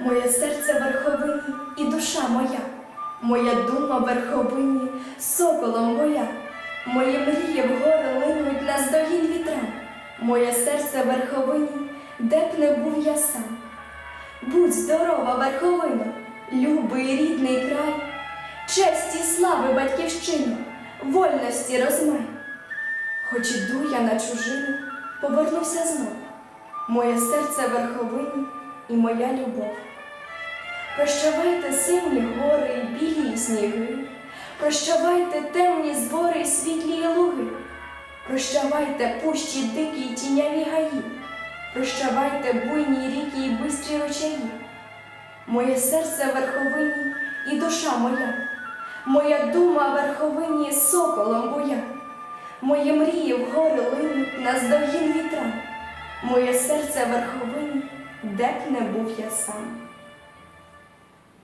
Моє серце верховині і душа моя, моя дума верховині, соколом моя, мої мрії вгори линуть на здогін вітрам, моє серце верховині, де б не був я сам. Будь здорова, верховино, любий рідний край, честі слави батьківщину, вольності розмай. Хоч іду я на чужину, повернуся знов, моє серце верховині і моя любов. Прощавайте сині гори й білі сніги, прощавайте темні збори й світлі луги, прощавайте пущі дикі й тіняві гаї, прощавайте буйні ріки й бистрі ручаї. Моє серце верховині і душа моя, моя дума верховині соколом боя, мої мрії вгори линуть на здогін вітра, моє серце верховині, де б не був я сам.